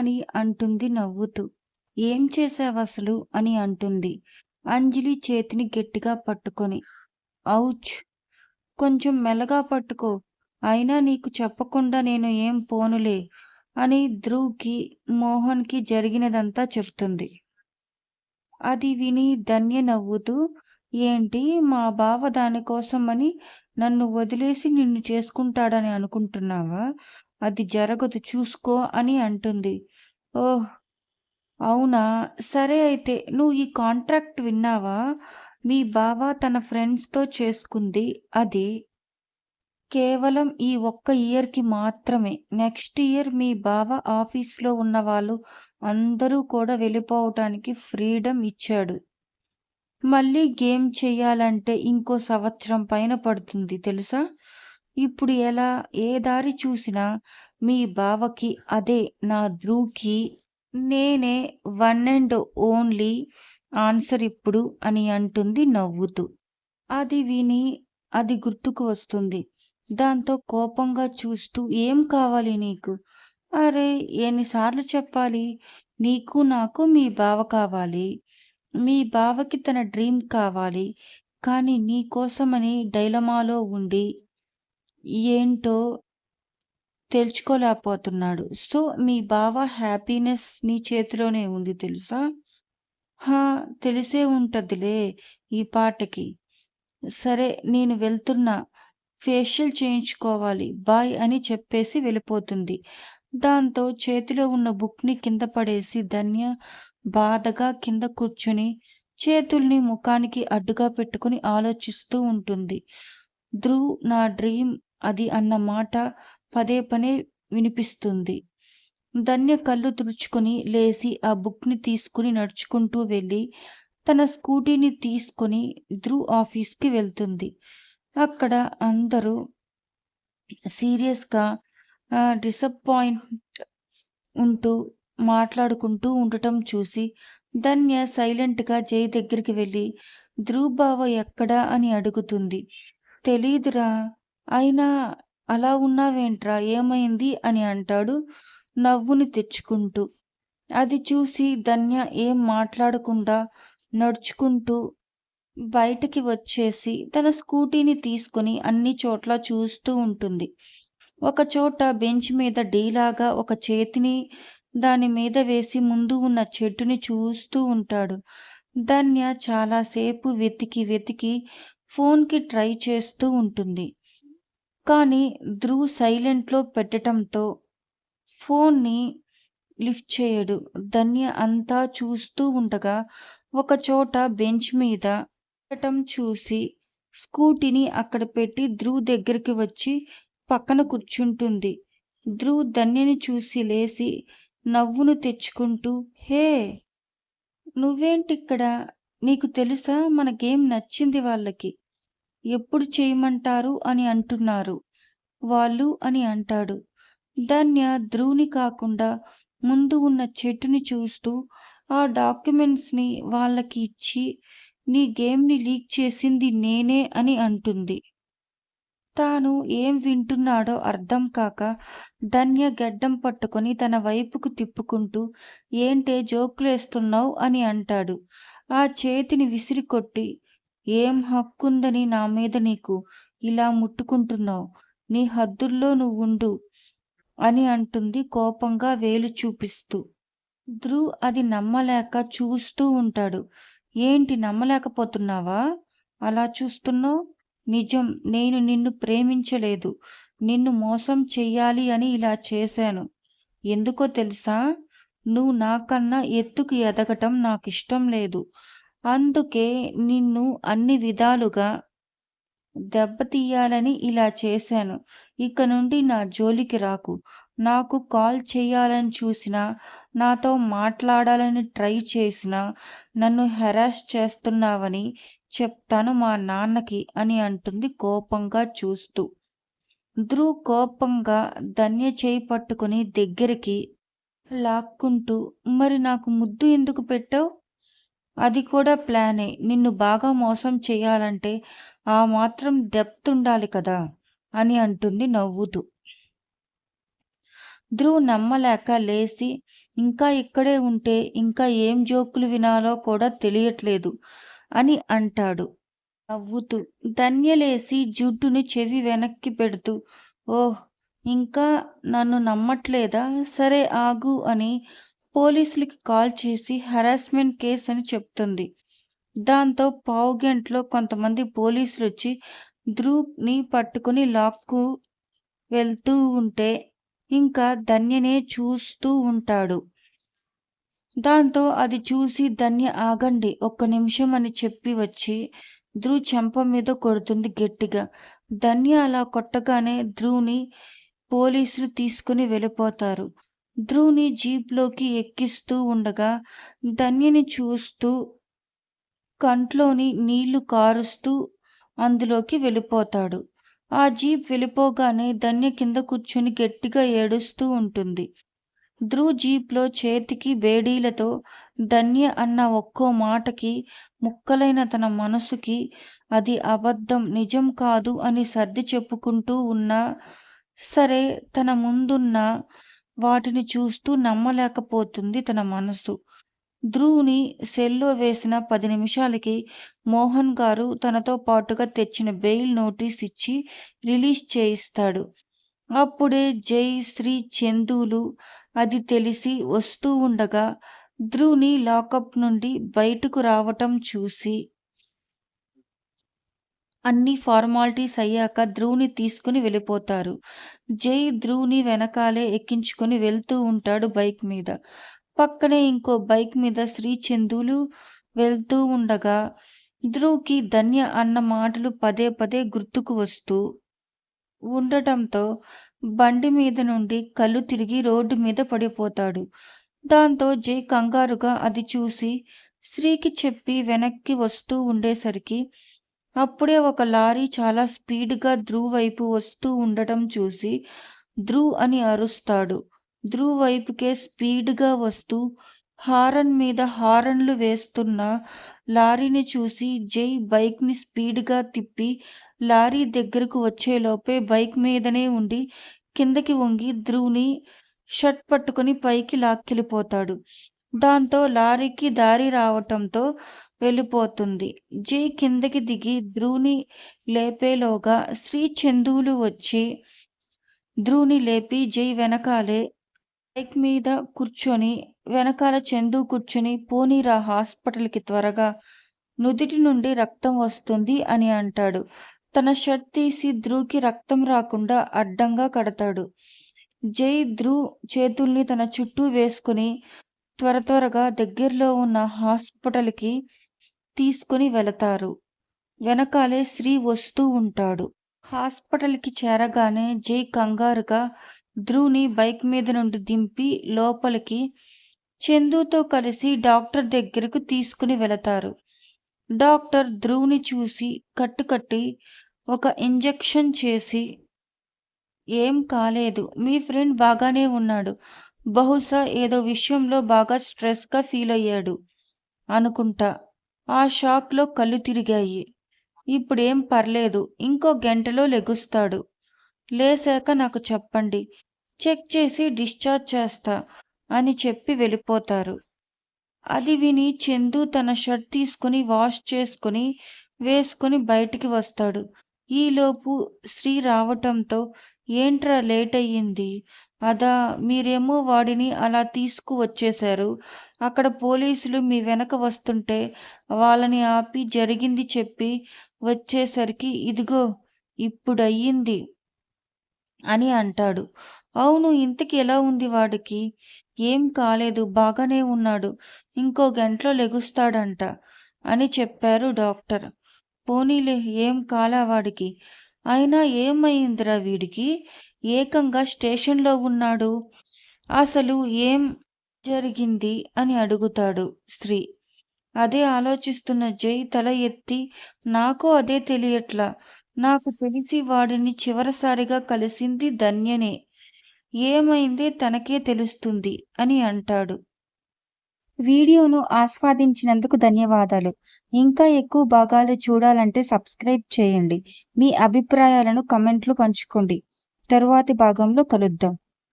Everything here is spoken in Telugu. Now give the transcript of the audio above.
అని అంటుంది నవ్వుతూ. ఏం చేశావసలు? అని అంటుంది అంజలి చేతిని గట్టిగా పట్టుకొని. ఔచ్! కొంచెం మెల్లగా పట్టుకో. అయినా నీకు చెప్పకుండా నేను ఏం పోనులే అని ధ్రువ్‌కి, మోహన్‌కి జరిగినదంతా చెప్తుంది. అది విని ధన్య నవ్వుతూ ఏంటి మా బావ దానికోసమని నన్ను వదిలేసి నిన్ను చేసుకుంటాడని అనుకుంటున్నావా? అది జరగదు చూసుకో అని అంటుంది. ఓహ్! అవునా? సరే అయితే నువ్వు ఈ కాంట్రాక్ట్ విన్నావా? మీ బావ తన ఫ్రెండ్స్‌తో చేసుకుంది అది కేవలం ఈ ఒక్క ఇయర్‌కి మాత్రమే. నెక్స్ట్ ఇయర్ మీ బావ ఆఫీస్‌లో ఉన్నవాళ్ళు అందరూ కూడా వెళ్ళిపోవటానికి ఫ్రీడమ్ ఇచ్చాడు. మళ్ళీ గేమ్ చెయ్యాలంటే ఇంకో సంవత్సరం పైన పడుతుంది తెలుసా? ఇప్పుడు ఎలా? ఏ దారి చూసినా మీ బావకి అదే నా ధ్రువ్‌కి నేనే వన్ అండ్ ఓన్లీ ఆన్సర్ ఇప్పుడు అని అంటుంది నవ్వుతూ. అది విని అది గుర్తుకు వస్తుంది. దాంతో కోపంగా చూస్తూ ఏం కావాలి నీకు? అరే ఎన్నిసార్లు చెప్పాలి? నీకు నాకు మీ బావ కావాలి. మీ బావకి తన డ్రీమ్ కావాలి. కానీ నీ కోసమని డైలమాలో ఉండి ఏంటో తెలుసుకోలేకపోతున్నాడు. సో, మీ బావ హ్యాపీనెస్ నీ చేతిలోనే ఉంది తెలుసా? హా! తెలిసే ఉంటుందిలే ఈ పాటకి. సరే నేను వెళ్తున్నా. ఫేషియల్ చేయించుకోవాలి. బాయ్ అని చెప్పేసి వెళ్ళిపోతుంది. దాంతో చేతిలో ఉన్న బుక్‌ని కింద పడేసి ధన్య బాధగా కింద కూర్చుని చేతుల్ని ముఖానికి అడ్డుగా పెట్టుకొని ఆలోచిస్తూ ఉంటుంది. ధ్రువ్ నా డ్రీమ్ అది అన్న మాట పదే పనే వినిపిస్తుంది. ధన్య కళ్ళు తుడుచుకొని లేచి ఆ బుక్‌ని తీసుకుని నడుచుకుంటూ వెళ్ళి తన స్కూటీని తీసుకొని ధ్రువ్ ఆఫీస్‌కి వెళ్తుంది. అక్కడ అందరూ సీరియస్‌గా డిసప్పాయింట్ ఉంటూ మాట్లాడుకుంటూ ఉండటం చూసి ధన్య సైలెంట్‌గా జై దగ్గరికి వెళ్ళి ధ్రువ్ బావ ఎక్కడా? అని అడుగుతుంది. తెలీదురా! అయినా అలా ఉన్నావేంట్రా? ఏమైంది? అని అంటాడు నవ్వుని తెచ్చుకుంటూ. అది చూసి ధన్య ఏం మాట్లాడకుండా నడుచుకుంటూ బయటకి వచ్చేసి తన స్కూటీని తీసుకొని అన్ని చోట్ల చూస్తూ ఉంటుంది. ఒకచోట బెంచ్ మీద డీలాగా ఒక చేతిని దాని మీద వేసి ముందు ఉన్న చెట్టుని చూస్తూ ఉంటాడు. ధన్య చాలాసేపు వెతికి వెతికి ఫోన్‌కి ట్రై చేస్తూ ఉంటుంది. కానీ ధ్రువ్ సైలెంట్‌లో పెట్టటంతో ఫోన్ని లిఫ్ట్ చేయడు. ధన్య అంతా చూస్తూ ఉండగా ఒకచోట బెంచ్ మీద పెట్టడం చూసి స్కూటీని అక్కడ పెట్టి ధ్రువ్ దగ్గరికి వచ్చి పక్కన కూర్చుంటుంది. ధ్రువ్ ధన్యని చూసి లేచి నవ్వును తెచ్చుకుంటూ హే! నువ్వేంటిక్కడ? నీకు తెలుసా మన గేమ్ నచ్చింది వాళ్ళకి. ఎప్పుడు చేయమంటారు అని అంటున్నారు వాళ్ళు అని అంటాడు. ధన్య ధ్రువుని కాకుండా ముందు ఉన్న చెట్టుని చూస్తూ ఆ డాక్యుమెంట్స్‌ని వాళ్ళకి ఇచ్చి నీ గేమ్‌ని లీక్ చేసింది నేనే అని అంటుంది. తాను ఏం వింటున్నాడో అర్థం కాక ధన్య గడ్డం పట్టుకొని తన వైపుకు తిప్పుకుంటూ ఏంటే జోకులేస్తున్నావు అని అంటాడు. ఆ చేతిని విసిరికొట్టి ఏం హక్కుందని నా మీద నీకు? ఇలా ముట్టుకుంటున్నావు నీ హద్దుల్లో నువ్వుండు అని అంటుంది కోపంగా వేలు చూపిస్తూ. ధ్రువ్ అది నమ్మలేక చూస్తూ ఉంటాడు. ఏంటి నమ్మలేకపోతున్నావా? అలా చూస్తున్నావు నిజం నేను నిన్ను ప్రేమించలేదు. నిన్ను మోసం చెయ్యాలి అని ఇలా చేశాను. ఎందుకో తెలుసా? నువ్వు నాకన్నా ఎత్తుకు ఎదగటం నాకు ఇష్టం లేదు. అందుకే నిన్ను అన్ని విధాలుగా దెబ్బతీయాలని ఇలా చేశాను. ఇక నుండి నా జోలికి రాకు. నాకు కాల్ చేయాలని చూసినా, నాతో మాట్లాడాలని ట్రై చేసినా నన్ను హెరాస్ చేస్తున్నావని చెప్తాను మా నాన్నకి అని అంటుంది కోపంగా చూస్తూ. ధ్రువ్ కోపంగా ధన్య చేయి పట్టుకుని దగ్గరికి లాక్కుంటూ మరి నాకు ముద్దు ఎందుకు పెట్టావు అది కూడా ప్లానే. నిన్ను బాగా మోసం చేయాలంటే ఆ మాత్రం డెప్త్ ఉండాలి కదా! అని అంటుంది నవ్వుతూ. ధ్రువ్ నమ్మలేక లేచి ఇంకా ఇక్కడే ఉంటే ఇంకా ఏం జోకులు వినాలో కూడా తెలియట్లేదు అని అంటాడు నవ్వుతూ ధన్యలేసి జుట్టుని చెవి వెనక్కి పెడుతూ ఓహ్ ఇంకా నన్ను నమ్మట్లేదా సరే ఆగు అని పోలీసులకి కాల్ చేసి హరాస్మెంట్ కేసు అని చెప్తుంది. దాంతో పావుగంటలో కొంతమంది పోలీసులు వచ్చి ధ్రువ్ని పట్టుకుని లాక్కు వెళ్తూ ఉంటే ఇంకా ధన్యనే చూస్తూ ఉంటాడు. దాంతో అది చూసి ధన్య ఆగండి ఒక్క నిమిషం అని చెప్పి వచ్చి ధ్రువ్ చెంప మీద కొడుతుంది గట్టిగా. ధన్య అలా కొట్టగానే ధ్రువ్ని పోలీసులు తీసుకుని వెళ్ళిపోతారు. ధ్రువుని జీప్లోకి ఎక్కిస్తూ ఉండగా ధన్యని చూస్తూ కంట్లోని నీళ్ళు కారుస్తూ అందులోకి వెళ్ళిపోతాడు. ఆ జీప్ వెళ్ళిపోగానే ధన్య కింద కూర్చొని గట్టిగా ఏడుస్తూ ఉంటుంది. ధ్రువ్ జీప్లో చేతికి బేడీలతో ధన్య అన్న ఒక్కో మాటకి ముక్కలైన తన మనసుకి అది అబద్ధం నిజం కాదు అని సర్ది చెప్పుకుంటూ ఉన్నా సరే తన ముందున్న వాటిని చూస్తూ నమ్మలేకపోతుంది తన మనసు. ధ్రువుని సెల్లో వేసిన పది నిమిషాలకి మోహన్ గారు తనతో పాటుగా తెచ్చిన బెయిల్ నోటీస్ ఇచ్చి రిలీజ్ చేయిస్తాడు. అప్పుడే జై శ్రీ చందులు అది తెలిసి వస్తూ ఉండగా ధ్రువుని లాకప్ నుండి బయటకు రావటం చూసి అన్ని ఫార్మాలిటీస్ అయ్యాక ధ్రువుని తీసుకుని వెళ్ళిపోతారు. జై ధ్రువుని వెనకాలే ఎక్కించుకొని వెళ్తూ ఉంటాడు బైక్ మీద. పక్కనే ఇంకో బైక్ మీద శ్రీ చందులు వెళ్తూ ఉండగా ధ్రువుకి ధన్య అన్న మాటలు పదే పదే గుర్తుకు వస్తూ ఉండటంతో బండి మీద నుండి కళ్ళు తిరిగి రోడ్డు మీద పడిపోతాడు. దాంతో జై కంగారుగా అది చూసి శ్రీకి చెప్పి వెనక్కి వస్తూ ఉండేసరికి అప్పుడే ఒక లారీ చాలా స్పీడ్గా ధ్రువ్ వైపు వస్తూ ఉండటం చూసి ధ్రువ్ అని అరుస్తాడు. ధ్రువ్ వైపుకే స్పీడ్గా వస్తూ హారన్ మీద హారన్లు వేస్తున్న లారీని చూసి జై బైక్ని స్పీడ్గా తిప్పి లారీ దగ్గరకు వచ్చేలోపే బైక్ మీదనే ఉండి కిందకి వంగి ధ్రువ్ని షర్ట్ పట్టుకుని పైకి లాక్కెళ్ళిపోతాడు. దాంతో లారీకి దారి రావటంతో వెళ్ళిపోతుంది. జై కిందకి దిగి ధ్రువుని లేపేలోగా శ్రీ చందువులు వచ్చి ధ్రువుని లేపి జై వెనకాలే బైక్ మీద కూర్చొని వెనకాల చందు కూర్చొని పోనీరా హాస్పిటల్కి త్వరగా. నుదిటి నుండి రక్తం వస్తుంది అని అంటాడు. తన షర్ట్ తీసి ధ్రువుకి రక్తం రాకుండా అడ్డంగా కడతాడు. జై ధ్రువ్ చేతుల్ని తన చుట్టూ వేసుకుని త్వర త్వరగా దగ్గరలో ఉన్న హాస్పిటల్కి తీసుకుని వెళతారు. వెనకాలే శ్రీ వస్తూ ఉంటాడు. హాస్పిటల్కి చేరగానే జై కంగారుగా ధ్రువ్ని బైక్ మీద నుండి దింపి లోపలికి చందుతో కలిసి డాక్టర్ దగ్గరకు తీసుకుని వెళతారు. డాక్టర్ ధ్రువ్ని చూసి కట్టుకట్టి ఒక ఇంజెక్షన్ చేసి ఏం కాలేదు మీ ఫ్రెండ్ బాగానే ఉన్నాడు. బహుశా ఏదో విషయంలో బాగా స్ట్రెస్గా ఫీల్ అయ్యాడు అనుకుంటా. ఆ షాక్లో కళ్ళు తిరిగాయి. ఇప్పుడేం పర్లేదు ఇంకో గంటలో లెగుస్తాడు. లేసాక నాకు చెప్పండి చెక్ చేసి డిశ్చార్జ్ చేస్తా అని చెప్పి వెళ్ళిపోతారు. అది విని చందు తన షర్ట్ తీసుకుని వాష్ చేసుకుని వేసుకుని బయటికి వస్తాడు. ఈలోపు శ్రీ రావటంతో ఏంట్రా లేట్ అయ్యింది? అదా మీరేమో వాడిని అలా తీసుకువచ్చేశారు. అక్కడ పోలీసులు మీ వెనక వస్తుంటే వాళ్ళని ఆపి జరిగింది చెప్పి వచ్చేసరికి ఇదిగో ఇప్పుడు అయ్యింది అని అంటాడు. అవును ఇంతకి ఎలా ఉంది వాడికి? ఏం కాలేదు బాగానే ఉన్నాడు ఇంకో గంటలో లెగుస్తాడంట అని చెప్పారు డాక్టర్. పోనీలే ఏం కాలా వాడికి? అయినా ఏమైందిరా వీడికి? ఏకంగా స్టేషన్లో ఉన్నాడు. అసలు ఏం జరిగింది అని అడుగుతాడు శ్రీ. అదే ఆలోచిస్తున్న జై తల ఎత్తి నాకు అదే తెలియట్లా. నాకు తెలిసి వాడిని చివరిసారిగా కలిసింది ధన్యనే. ఏమైంది తనకే తెలుస్తుంది అని అంటాడు. వీడియోను ఆస్వాదించినందుకు ధన్యవాదాలు. ఇంకా ఎక్కువ భాగాలు చూడాలంటే సబ్స్క్రైబ్ చేయండి. మీ అభిప్రాయాలను కమెంట్లు పంచుకోండి. తరువాతి భాగంలో కలుద్దాం.